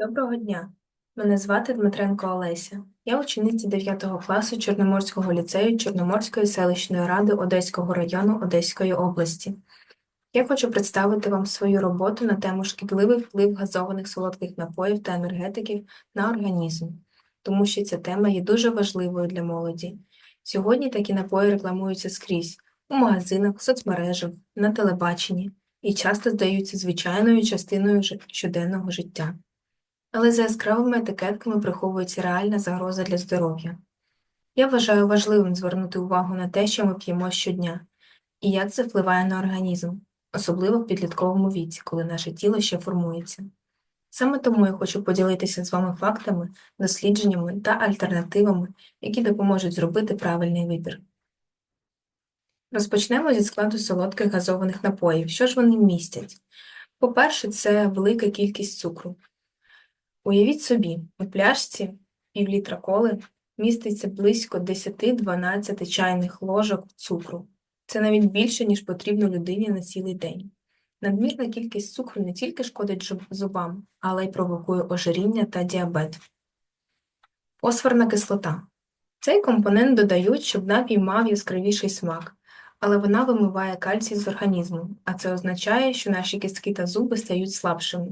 Доброго дня! Мене звати Дмитренко Олеся. Я учениця 9 класу Чорноморського ліцею Чорноморської селищної ради Одеського району Одеської області. Я хочу представити вам свою роботу на тему шкідливий вплив газованих солодких напоїв та енергетиків на організм, тому що ця тема є дуже важливою для молоді. Сьогодні такі напої рекламуються скрізь у магазинах, соцмережах, на телебаченні і часто здаються звичайною частиною щоденного життя. Але за яскравими етикетками приховується реальна загроза для здоров'я. Я вважаю важливим звернути увагу на те, що ми п'ємо щодня, і як це впливає на організм, особливо в підлітковому віці, коли наше тіло ще формується. Саме тому я хочу поділитися з вами фактами, дослідженнями та альтернативами, які допоможуть зробити правильний вибір. Розпочнемо зі складу солодких газованих напоїв. Що ж вони містять? По-перше, це велика кількість цукру. Уявіть собі, у пляшці півлітра коли міститься близько 10-12 чайних ложок цукру. Це навіть більше, ніж потрібно людині на цілий день. Надмірна кількість цукру не тільки шкодить зубам, але й провокує ожиріння та діабет. Фосфорна кислота. Цей компонент додають, щоб напій мав яскравіший смак, але вона вимиває кальцій з організму, а це означає, що наші кістки та зуби стають слабшими.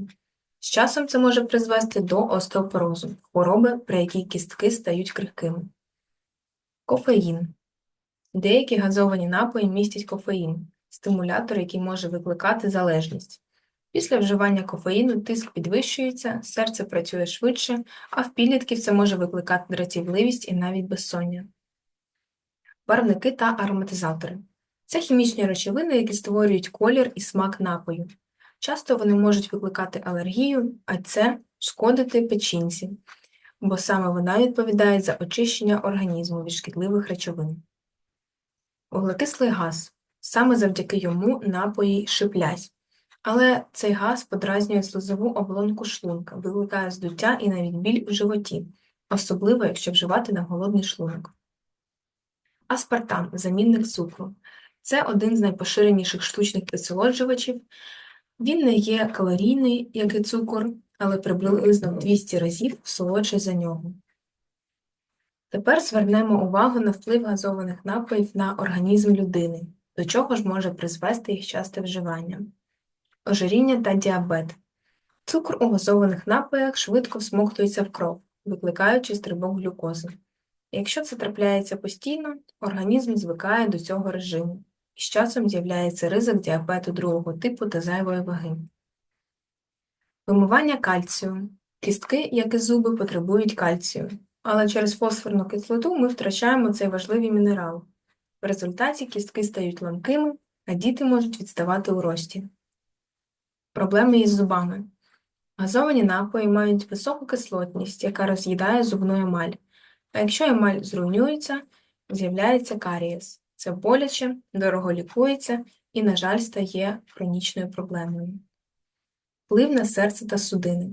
З часом це може призвести до остеопорозу, хвороби, при якій кістки стають крихкими. Кофеїн. Деякі газовані напої містять кофеїн, стимулятор, який може викликати залежність. Після вживання кофеїну тиск підвищується, серце працює швидше, а в підлітків це може викликати дратівливість і навіть безсоння. Барвники та ароматизатори. Це хімічні речовини, які створюють колір і смак напою. Часто вони можуть викликати алергію, а це шкодити печінці, бо саме вона відповідає за очищення організму від шкідливих речовин. Вуглекислий газ. Саме завдяки йому напої шиплять. Але цей газ подразнює слизову оболонку шлунка, викликає здуття і навіть біль у животі, особливо якщо вживати на голодний шлунок. Аспартам – замінник цукру. Це один з найпоширеніших штучних підсолоджувачів. Він не є калорійний, як і цукор, але приблизно в 200 разів солодший за нього. Тепер звернемо увагу на вплив газованих напоїв на організм людини, до чого ж може призвести їх часте вживання. Ожиріння та діабет. Цукор у газованих напоях швидко всмоктується в кров, викликаючи стрибок глюкози. Якщо це трапляється постійно, організм звикає до цього режиму, з часом з'являється ризик діабету другого типу та зайвої ваги. Вимивання кальцію. Кістки, як і зуби, потребують кальцію, але через фосфорну кислоту ми втрачаємо цей важливий мінерал. В результаті кістки стають ламкими, а діти можуть відставати у рості. Проблеми із зубами. Газовані напої мають високу кислотність, яка роз'їдає зубну емаль. А якщо емаль зруйнується, з'являється карієс. Це боляче, дорого лікується і, на жаль, стає хронічною проблемою. Вплив на серце та судини.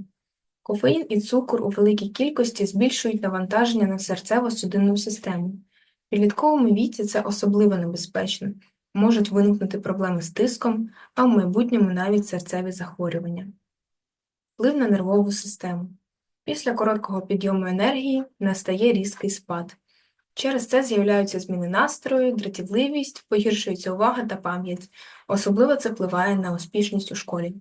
Кофеїн і цукор у великій кількості збільшують навантаження на серцево-судинну систему. В підлітковому віці це особливо небезпечно. Можуть виникнути проблеми з тиском, а в майбутньому навіть серцеві захворювання. Вплив на нервову систему. Після короткого підйому енергії настає різкий спад. Через це з'являються зміни настрою, дратівливість, погіршується увага та пам'ять. Особливо це впливає на успішність у школі.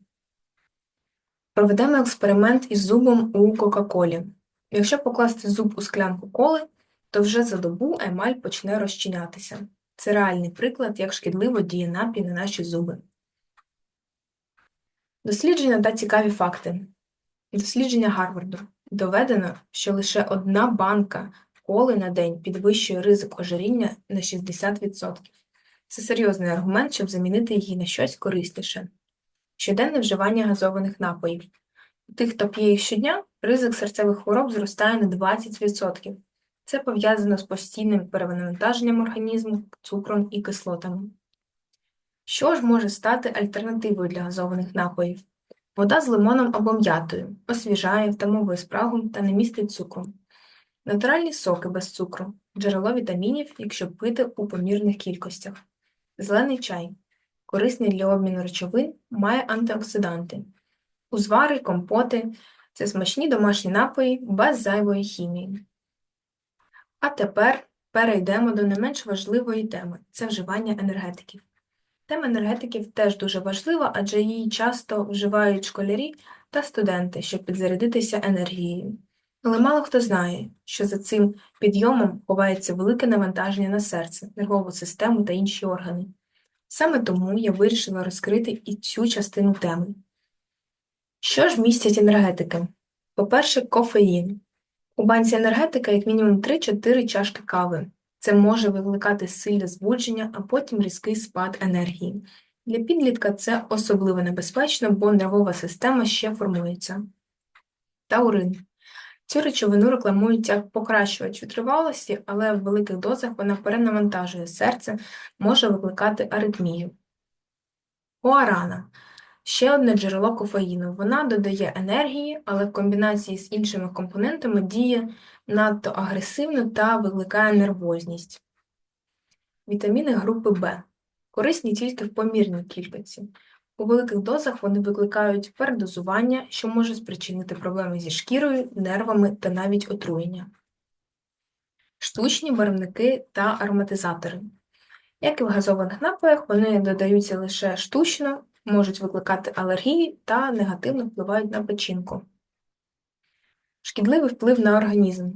Проведемо експеримент із зубом у Кока-Колі. Якщо покласти зуб у склянку коли, то вже за добу емаль почне розчинятися. Це реальний приклад, як шкідливо діє напій на наші зуби. Дослідження та цікаві факти. Дослідження Гарварду. Доведено, що лише одна банка коли на день підвищує ризик ожиріння на 60%. Це серйозний аргумент, щоб замінити її на щось корисніше. Щоденне вживання газованих напоїв. У тих, хто п'є їх щодня, ризик серцевих хвороб зростає на 20%. Це пов'язано з постійним перевантаженням організму, цукром і кислотами. Що ж може стати альтернативою для газованих напоїв? Вода з лимоном або м'ятою освіжає, втамовує спрагу та не містить цукру. Натуральні соки без цукру, джерело вітамінів, якщо пити у помірних кількостях. Зелений чай корисний для обміну речовин, має антиоксиданти. Узвари, компоти Це смачні домашні напої без зайвої хімії. А тепер перейдемо до не менш важливої теми це вживання енергетиків. Тема енергетиків теж дуже важлива, адже її часто вживають школярі та студенти, щоб підзарядитися енергією. Але мало хто знає, що за цим підйомом ховається велике навантаження на серце, нервову систему та інші органи. Саме тому я вирішила розкрити і цю частину теми. Що ж містять енергетики? По-перше, кофеїн. У банці енергетика як мінімум 3-4 чашки кави. Це може викликати сильне збудження, а потім різкий спад енергії. Для підлітка це особливо небезпечно, бо нервова система ще формується. Таурин. Цю речовину рекламують як покращувач витривалості, але в великих дозах вона перенавантажує серце, може викликати аритмію. Гуарана – ще одне джерело кофеїну. Вона додає енергії, але в комбінації з іншими компонентами діє надто агресивно та викликає нервозність. Вітаміни групи В корисні тільки в помірній кількості. У великих дозах вони викликають передозування, що може спричинити проблеми зі шкірою, нервами та навіть отруєння. Штучні барвники та ароматизатори. Як і в газованих напоях, вони додаються лише штучно, можуть викликати алергії та негативно впливають на печінку. Шкідливий вплив на організм.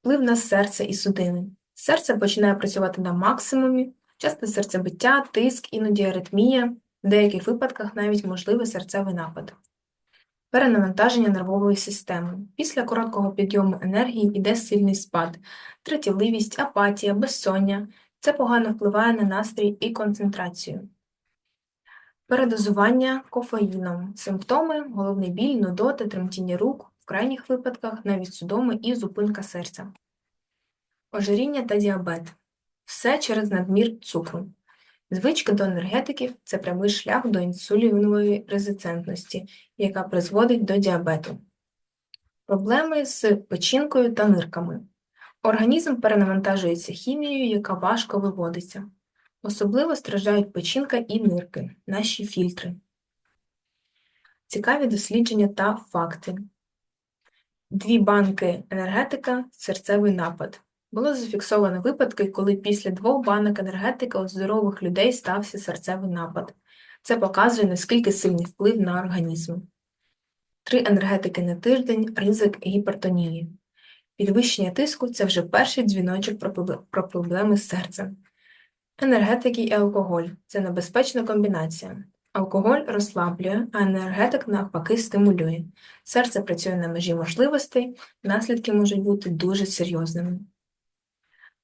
Вплив на серце і судини. Серце починає працювати на максимумі, часто серцебиття, тиск, іноді аритмія, в деяких випадках навіть можливий серцевий напад. Перенавантаження нервової системи. Після короткого підйому енергії йде сильний спад, третівливість, апатія, безсоння. Це погано впливає на настрій і концентрацію. Передозування кофеїном. Симптоми – головний біль, нудоти, тремтіння рук, в крайніх випадках навіть судоми і зупинка серця. Ожиріння та діабет. Все через надмір цукру. Звичка до енергетиків – це прямий шлях до інсулінової резистентності, яка призводить до діабету. Проблеми з печінкою та нирками. Організм перенавантажується хімією, яка важко виводиться. Особливо страждають печінка і нирки, наші фільтри. Цікаві дослідження та факти. Дві банки енергетика – серцевий напад. Було зафіксовано випадки, коли після двох банок енергетика у здорових людей стався серцевий напад. Це показує, наскільки сильний вплив на організм. Три енергетики на тиждень – ризик гіпертонії. Підвищення тиску – це вже перший дзвіночок про проблеми з серцем. Енергетики і алкоголь – це небезпечна комбінація. Алкоголь розслаблює, а енергетик навпаки стимулює. Серце працює на межі можливостей, наслідки можуть бути дуже серйозними.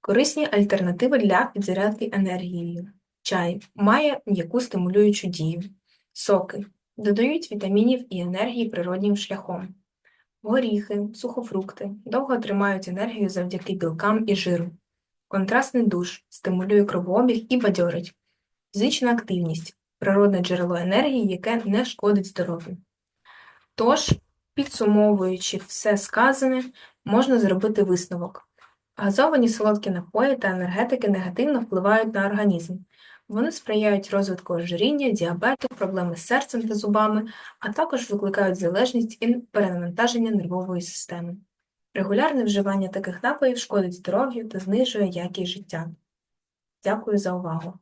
Корисні альтернативи для підзарядки енергією. Чай має м'яку стимулюючу дію. Соки додають вітамінів і енергії природнім шляхом. Горіхи, сухофрукти довго тримають енергію завдяки білкам і жиру. Контрастний душ стимулює кровообіг і бадьорить. Фізична активність природне джерело енергії, яке не шкодить здоров'ю. Тож, підсумовуючи все сказане, можна зробити висновок. Газовані солодкі напої та енергетики негативно впливають на організм. Вони сприяють розвитку ожиріння, діабету, проблеми з серцем та зубами, а також викликають залежність і перенавантаження нервової системи. Регулярне вживання таких напоїв шкодить здоров'ю та знижує якість життя. Дякую за увагу!